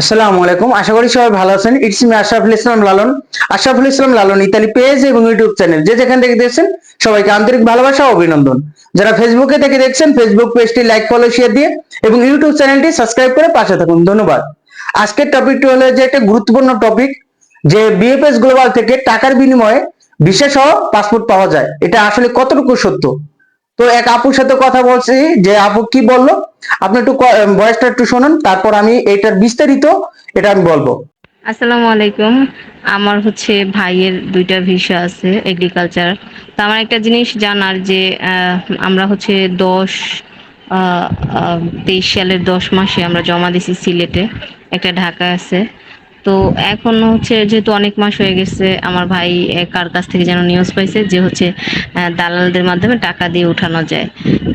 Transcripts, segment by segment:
আসসালামু আলাইকুম। আশা করি সবাই ভালো আছেন। It's me Ashraful Islam Lalon. Ashraful Islam Lalon Italy page এবং ইউটিউব চ্যানেল যে যেখান থেকে দেখছেন, সবাইকে আন্তরিক ভালোবাসা ও অভিনন্দন। যারা ফেসবুকে থেকে দেখছেন ফেসবুক পেজটি লাইক ফলো শেয়ার দিয়ে এবং ইউটিউব চ্যানেলটি সাবস্ক্রাইব করে পাশে থাকুন। ধন্যবাদ। আজকের টপিকটি হলো যে একটা গুরুত্বপূর্ণ টপিক যে বিএফএস গ্লোবাল থেকে টাকার বিনিময়ে বিশেষ পাসপোর্ট পাওয়া যায়। এটা আসলে কতটুকু সত্য? তো এক আপুর সাথে কথা বলছি, যে আপু কি বলল? আপনি একটু ভয়েসটা একটু শুনুন, তারপর আমি এটার বিস্তারিত এটা আমি বলব। আসসালামু আলাইকুম। আমার হচ্ছে ভাইয়ের দুইটা ভিসা আছে এগ্রিকালচার তো আমার একটা জিনিস জানার যে আমরা হচ্ছে দশ তেইশ সালের দশ মাসে আমরা জমা দিছি সিলেটে। একটা ঢাকা আছে। তো এখন হচ্ছে যেহেতু অনেক মাস হয়ে গেছে, আমার ভাই কার কাছ থেকে যেন নিউজ পাইছে যে হচ্ছে দালালদের মাধ্যমে টাকা দিয়ে উঠানো যায়।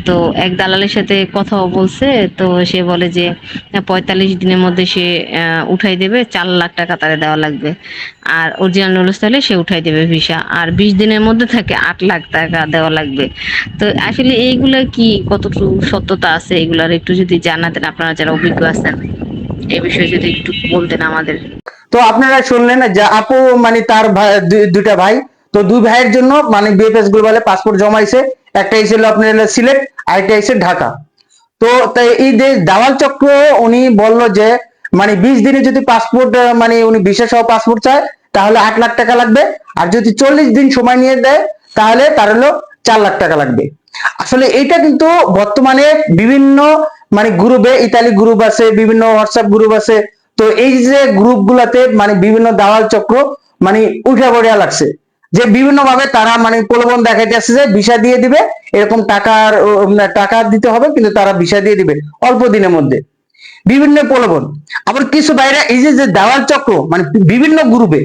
তো এক দালালের সাথে কথাও বলছে, তো সে বলে যে পঁয়তাল্লিশ দিনের মধ্যে সে উঠাই দেবে, চার লাখ টাকা তারে দেওয়া লাগবে। আর অরিজিনাল নোলস তাহলে সে উঠাই দেবে ভিসা, আর বিশ দিনের মধ্যে থাকে আট লাখ টাকা দেওয়া লাগবে। তো আসলে এইগুলা কি কতটুকু সত্যতা আছে, এগুলার একটু যদি জানাতেন আপনারা যারা অভিজ্ঞ আছেন। এই বিষয়ে যদি একটু বলতেন আমাদের। তো আপনারা শুনলেন যে আপু মানে তার দুইটা ভাই। তো দুই ভাইয়ের জন্য মানে বিএফএস গ্লোবালে পাসপোর্ট জমাইছে একটা এসেছিল আপনার সিলেট আর একটা এসে ঢাকা। তো তাই এই যে দালাল চক্র, উনি বলল যে মানে বিশ দিনে যদি পাসপোর্ট মানে উনি বিশেষ সহ পাসপোর্ট চায়, তাহলে আট লাখ টাকা লাগবে। আর যদি চল্লিশ দিন সময় নিয়ে দেয়, তাহলে তার হলো চার লাখ টাকা লাগবে। আসলে এটা কিন্তু বর্তমানে বিভিন্ন মানে গ্রুপে ইতালি গ্রুপ আছে, বিভিন্ন হোয়াটসঅ্যাপ গ্রুপ আছে। তো এই যে গ্রুপ গুলাতে মানে বিভিন্ন দালাল চক্র মানে উঠে পড়িয়া লাগছে। যে বিভিন্ন ভাবে তারা মানে প্রলোভন দেখাইতেছে যে ভিসা দিয়ে দিবে, এরকম টাকার টাকা দিতে হবে, কিন্তু তারা ভিসা দিয়ে দিবে, অল্প দিনের মধ্যে। বিভিন্ন প্রলোভন। আবার কিছু বাইরে এই যে দালাল চক্র মানে বিভিন্ন গ্রুপে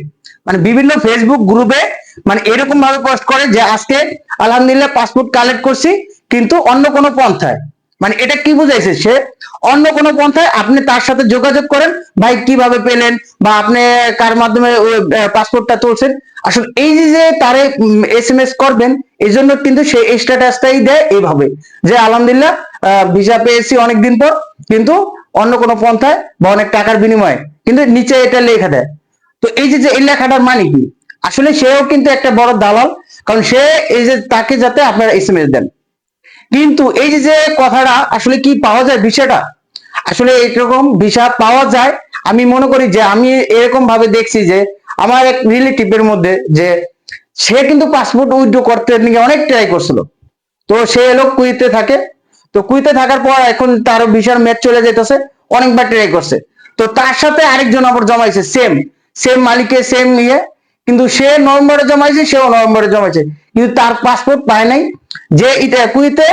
মানে বিভিন্ন ফেসবুক গ্রুপে মানে এরকম ভাবে পোস্ট করে যে আজকে আলহামদুলিল্লাহ পাসপোর্ট কালেক্ট করছি, কিন্তু অন্য কোনো পন্থায়। মানে এটা কি বুঝাইছে? সে অন্য কোনো পন্থায় আপনি তার সাথে যোগাযোগ করেন, ভাই কীভাবে পেলেন বা আপনি কার মাধ্যমে পাসপোর্টটা তুলছেন? আসলে এই যে তারে এস এম এস করবেন এই জন্য কিন্তু সে স্ট্যাটাসটাই দেয় এইভাবে। যে আলহামদুলিল্লাহ ভিসা পেয়েছি অনেকদিন পর, কিন্তু অন্য কোনো পন্থায় বা অনেক টাকার বিনিময়ে। কিন্তু নিচে এটা লেখা দেয়। তো এই যে এই লেখাটার মানে কি? আসলে সেও কিন্তু একটা বড় দালাল, কারণ সে এই যে তাকে যাতে আপনারা এস এম এস দেন। কিন্তু এই যে যে কথাটা, আসলে কি পাওয়া যায় বিষয়টা? আসলে এরকম ভিসা পাওয়া যায়। আমি মনে করি যে, আমি এরকম ভাবে দেখছি যে, আমার এক রিলেটিভের মধ্যে যে, সে কিন্তু পাসপোর্ট উইথড্র করতে নিয়ে অনেক ট্রাই করছিল। তো সে এলো কুইতে থাকে। তো কুইতে থাকার পর এখন তার ভিসার ম্যাচ চলে যেতেছে অনেকবার ট্রাই করছে। তো তার সাথে আরেকজন আবার জমাইছে সেম সেম মালিকের সেম ইয়ে। কিন্তু সে নভেম্বরে জমাইছে, সেও নভেম্বরে জমাইছে। কিন্তু তার পাসপোর্ট পায় নাই। যে এটা কুইতে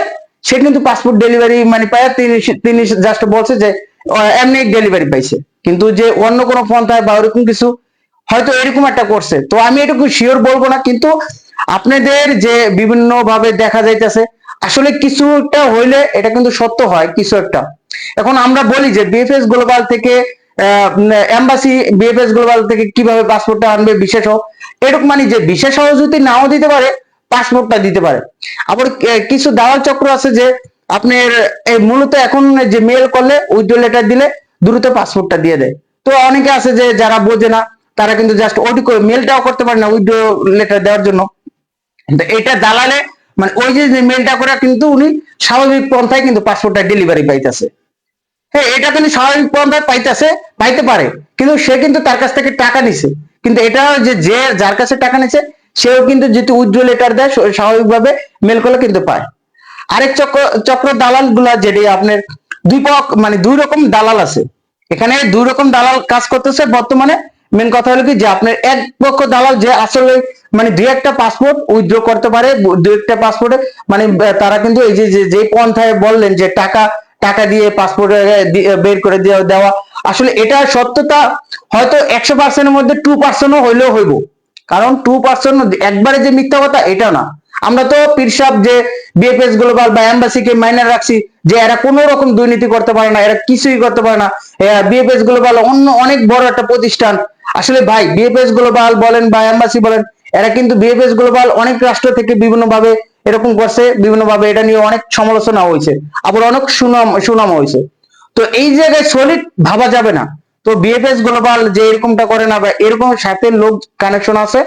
সে কিন্তু পাসপোর্ট ডেলিভারি মানে পায়। তিনি জাস্ট বলছে যে এমনি ডেলিভারি পাইছে। কিন্তু যে অন্য কোনো পন্থায় বা ওরকম কিছু, হয়তো এরকম একটা করছে। তো আমি এটুকু শিওর বলব না, কিন্তু আপনাদের যে বিভিন্ন ভাবে দেখা যাইতেছে, আসলে কিছুটা হইলে এটা কিন্তু সত্য হয়, কিছু একটা। এখন আমরা বলি যে বিএফএস গ্লোবাল থেকে এম্বাসি বিএফএস গ্লোবাল থেকে কীভাবে পাসপোর্টটা আনবে, বিশেষ এরকম মানে যে বিশেষ যদি নাও দিতে পারে পাসপোর্টটা দিতে পারে। আবার কিছু দালাল চক্র আছে যে, আপনার মূলত এখন যে মেল করলে উইথড্র লেটার দিলে, দ্রুত পাসপোর্টটা দিয়ে দেয়। তো অনেকে আছে যে, যারা বোঝে না, তারা কিন্তু জাস্ট ওটি করে মেলটাও করতে পারে না উইথড্র লেটার দেওয়ার জন্য। এটা দালালে মানে ওই যে মেলটা করে, কিন্তু উনি স্বাভাবিক পন্থায় কিন্তু পাসপোর্টটা ডেলিভারি পাইতেছে। এটা কিন্তু স্বাভাবিক পন্থায় পাইতেছে, পাইতে পারে। কিন্তু সে কিন্তু তার কাছ থেকে টাকা নিছে। কিন্তু এটা যে যে যার কাছে টাকা নিছে, সেও কিন্তু যদি উজ্জ্বল লেটার দেয় স্বাভাবিকভাবে মেল করলে কিন্তু পায়। আরেক চক্র চক্র দালালগুলা যেটি আপনার দুই পক মানে দুই রকম দালাল আছে। এখানে দুই রকম দালাল কাজ করতেছে বর্তমানে। মেন কথা হলো কি যে আপনার এক পক্ষ দালাল যে আসলে মানে দুই একটা পাসপোর্ট উইথড্র করতে পারে দুই একটা পাসপোর্টে মানে তারা কিন্তু এই যে- যে পন্থায় বললেন যে টাকা টাকা দিয়ে পাসপোর্ট বের করে দেওয়া দেওয়া। আসলে এটা সত্যতা হয়তো একশো পার্সেন্টের মধ্যে টু পার্সেন্টও হইলেও হইব। কারণ টু পার্সেন্ট একবারে যে মিথ্যা কথা এটা না। আমরা তো পিরসাব যে বিএফএস গ্লোবাল বা এম্বাসিকে মাইনে রাখছি, যে এরা কোনো রকম দুর্নীতি করতে পারে না, এরা কিছুই করতে পারে না। বিএফএস গ্লোবাল অন্য অনেক বড় একটা প্রতিষ্ঠান। আসলে ভাই বিএফএস গ্লোবাল বলেন বা এম্বাসি বলেন, এরা কিন্তু বিএফএস গ্লোবাল অনেক রাষ্ট্র থেকে বিভিন্ন ভাবে এরকম করছে বিভিন্ন ভাবে এটা নিয়ে অনেক সমালোচনা হয়েছে, আবার অনেক সুনাম সুনাম হয়েছে। তো এই জায়গায় সলিড ভাবা যাবে না। তো বিএফএস গ্লোবাল যে এরকমটা করে না, বা এরকম সাথে লোক কানেকশন আছে,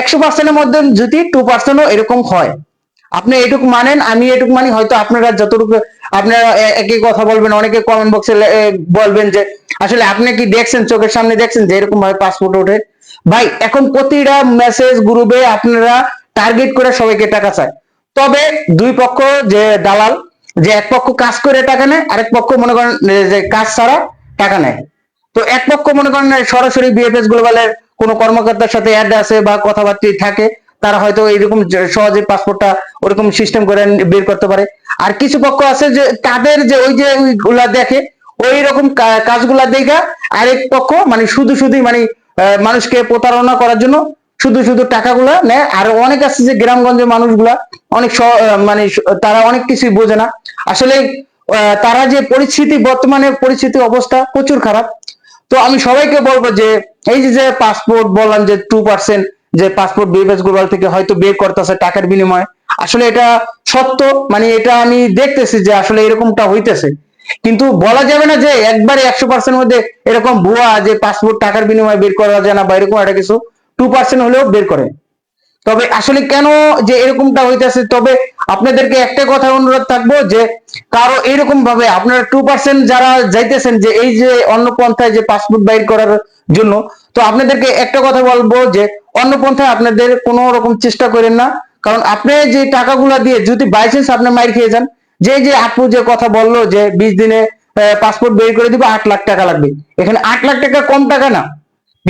একশো পার্সেন্টের মধ্যে যদি টু পার্সেন্টও এরকম হয়, আপনি এটুকু মানেন, আমি এটুকু মানি, হয়তো আপনারা যতটুকু, আপনারা একই কথা বলবেন, অনেকে কমেন্ট বক্সে বলবেন যে, আসলে আপনি কি দেখছেন, চোখের সামনে দেখছেন যে এরকম ভাবে পাসপোর্ট ওঠে? ভাই, এখন প্রতিটা মেসেজ গ্রুপে আপনারা টার্গেট করে সবাইকে টাকা চায়। তবে দুই পক্ষ যে দালাল, যে এক পক্ষ কাজ করে টাকা নেয়, আরেক পক্ষ মনে করেন যে কাজ ছাড়া টাকা নেয়। তো এক পক্ষ মনে করেন সরাসরি বিএফএস গ্লোবালের কোনো কর্মকর্তার সাথে অ্যাড আছে বা কথাবার্তা থাকে, তারা হয়তো এইরকম সহজে পাসপোর্টটা ওরকম সিস্টেম করে বের করতে পারে। আর কিছু পক্ষ আছে যে, তাদের যে, ওই যে ওইগুলা দেখে ওই রকম কাজগুলা দেখা, আরেক পক্ষ মানে শুধু শুধু মানে মানুষকে প্রতারণা করার জন্য শুধু শুধু টাকাগুলা নেয়। আর অনেক আছে যে গ্রামগঞ্জের মানুষগুলা, অনেক মানে তারা অনেক কিছুই বোঝে না। আসলে তারা যে পরিস্থিতি, বর্তমানে পরিস্থিতি অবস্থা প্রচুর খারাপ। তো আমি সবাইকে বলব যে, এই যে পাসপোর্ট বললাম যে টু পার্সেন্ট যে পাসপোর্ট বিএফএস গ্লোবাল থেকে হয়তো বের করতেছে টাকার বিনিময়ে, আসলে এটা সত্য। মানে এটা আমি দেখতেছি যে আসলে এরকমটা হইতেছে। কিন্তু বলা যাবে না যে একবারে একশো পার্সেন্ট মধ্যে এরকম ভুয়া যে পাসপোর্ট টাকার বিনিময়ে বের করা যায় না বা এরকম একটা কিছু। টু পার্সেন্ট হলেও বের করে। তবে আসলে কেন যে এরকমটা হইতেছে? তবে আপনাদেরকে একটা কথা অনুরোধ থাকব যে, কারও এরকম ভাবে আপনারা টু পার্সেন্ট যারা যাইতেছেন যে, এই যে অন্য পন্থায় যে পাসপোর্ট বাইর করার জন্য, তো আপনাদেরকে একটা কথা বলব যে অন্য পন্থায় আপনাদের কোনো রকম চেষ্টা করেন না। কারণ আপনি যে টাকাগুলা দিয়ে যদি বাইচান্স আপনি মাইর খেয়ে যান, যে যে আপু যে কথা বলল যে, বিশ দিনে পাসপোর্ট বের করে দিবে, আট লাখ টাকা লাগবে। এখানে আট লাখ টাকা কম টাকা না।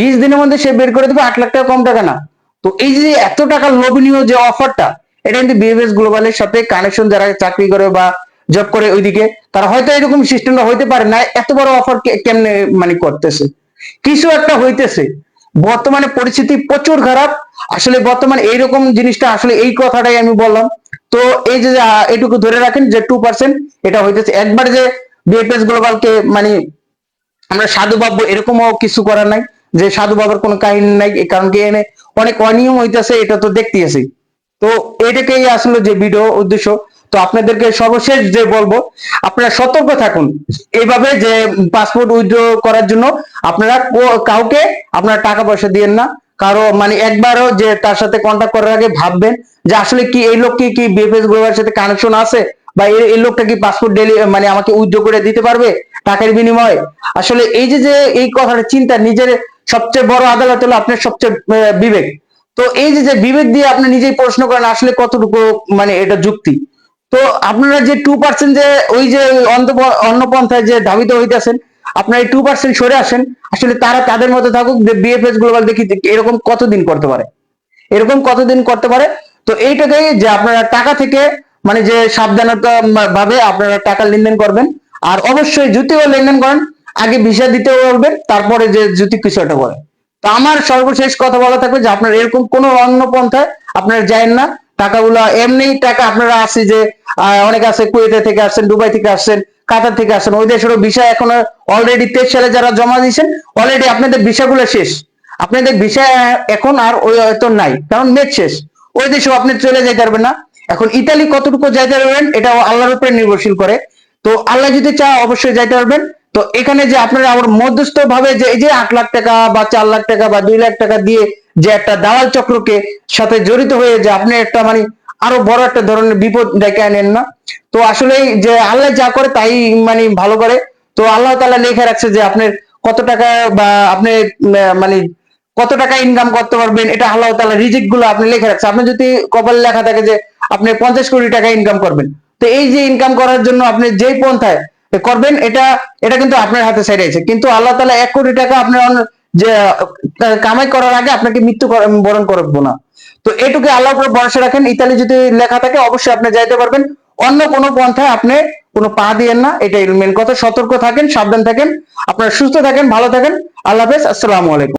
বিশ দিনের মধ্যে সে বের করে দিবে আট লাখ টাকা কম টাকা না। তো এই যে এত টাকা লোভনীয় যে অফারটা এটা কিন্তু বিএফএস গ্লোবালের সাথে কানেকশন যারা চাকরি করে বা জব করে ওইদিকে, তারা হয়তো এরকম সিস্টেমটা হইতে পারে না, এত বড় অফার কেমনে মানে করতেছে? কিছু একটা হইতেছে। বর্তমানে পরিস্থিতি প্রচুর খারাপ। আসলে বর্তমানে এইরকম জিনিসটা আসলে এই কথাটাই আমি বললাম। তো এই যে এটুকু ধরে রাখেন যে টু পার্সেন্ট এটা হইতেছে। একবার যে বিএফএস গ্লোবালকে মানে আমরা সাধু ভাববো, এরকমও কিছু করার নাই। যে সাধু বাবার কোনো কাহিনী নাই কারণ কি এনে অনেক অনিয়ম হইতেছে, এটা তো দেখতেছি তো এটাকেই আসলে যে ভিডিও উদ্দেশ্য। তো আপনাদেরকে সর্বশেষ যে বলব, আপনারা সতর্ক থাকুন। এইভাবে যে পাসপোর্ট উইথড্র করার জন্য আপনারা কাউকে আপনারা টাকা পয়সা দিয়েন না। কারও মানে একবারও যে তার সাথে কন্ট্যাক্ট করার আগে ভাববেন যে আসলে কি এই লোক কি কি বিএফএস গ্লোবালের সাথে কানেকশন আছে? বা এই এই লোকটা কি পাসপোর্ট ডেলি মানে আমাকে উইথড্র করে দিতে পারবে টাকার বিনিময়ে? আসলে এই যে যে এই কথাটা চিন্তা নিজের সবচেয়ে বড় আদালত হলো আপনার সবচেয়ে বিবেক। তো এই যে বিবেক দিয়ে আপনি নিজেই প্রশ্ন করেন, আসলে কতটুকু মানে এটা যুক্তি? তো আপনারা যে টু পার্সেন্ট যে ওই যে অন্য অন্য পন্থায় যে ধাবিত হইতেছেন, আপনারা এই টু পার্সেন্ট সরে আসেন, আসলে তারা তাদের মধ্যে থাকুক, যে বিএফএস গ্লোবাল দেখি এরকম কতদিন করতে পারে। এরকম কতদিন করতে পারে। তো এইটাকেই যে আপনারা টাকা থেকে মানে যে সাবধানতা ভাবে আপনারা টাকা লেনদেন করবেন, আর অবশ্যই জুতিও লেনদেন করেন আগে ভিসা দিতে বলবেন তারপরে যে জুতি কিছু একটা করেন তো আমার সর্বশেষ কথা বলা থাকবে যে আপনার এরকম কোন অন্য পন্থায় আপনারা যায়েন না। টাকাগুলো এমনি টাকা আপনারা আছে যে অনেক আছে কুয়েতে থেকে আসছেন, দুবাই থেকে আসছেন, কাতার থেকে আসছেন, ওই দেশেরও ভিসা এখন অলরেডি তেইশ সালে যারা জমা দিয়েছেন অলরেডি আপনাদের ভিসাগুলো শেষ। আপনাদের ভিসা এখন আর ওই হয়তো নাই, কারণ নেট শেষ। ওই দেশেও আপনি চলে যেতে পারবেন না। এখন ইতালি কতটুকু যাইতে পারবেন এটা আল্লাহর উপরে নির্ভরশীল করে। তো আল্লাহ যদি চায় অবশ্যই যাইতে পারবেন। তো এখানে যে আপনারা আমার মধ্যস্থ ভাবে যে এই যে আট লাখ টাকা বা চার লাখ টাকা বা দুই লাখ টাকা দিয়ে যে একটা দালাল চক্রকে সাথে জড়িত হয়ে যে আপনি একটা মানে আরও বড় একটা ধরনের বিপদ ডেকে আনেন না। তো আসলে যে আল্লাহ যা করে তাই মানে ভালো করে। তো আল্লাহ তালা লেখা রাখছে যে আপনার কত টাকা বা আপনি মানে কত টাকা ইনকাম করতে পারবেন, এটা আল্লাহ তালা রিজিকগুলো আপনি লিখে রাখছে। আপনি যদি কপালে লেখা থাকে যে আপনি পঞ্চাশ কোটি টাকা ইনকাম করবেন। তো এই যে ইনকাম করার জন্য আপনি যেই পন্থায় করবেন, এটা এটা কিন্তু আপনার হাতে সাইড আছে কিন্তু আল্লাহ তালা এক কোটি টাকা আপনার যে কামাই করার আগে আপনাকে মৃত্যু বরণ করব না। তো এটুকু আল্লাহ উপর ভরসা রাখেন। ইতালি যদি লেখা থাকে, অবশ্যই আপনি যাইতে পারবেন। অন্য কোনো পন্থায় আপনি কোনো পা দিয়েন না, এটাই মেন কথা। সতর্ক থাকেন, সাবধান থাকেন, আপনারা সুস্থ থাকেন, ভালো থাকেন। আল্লাহ হাফেজ, আসসালামু আলাইকুম।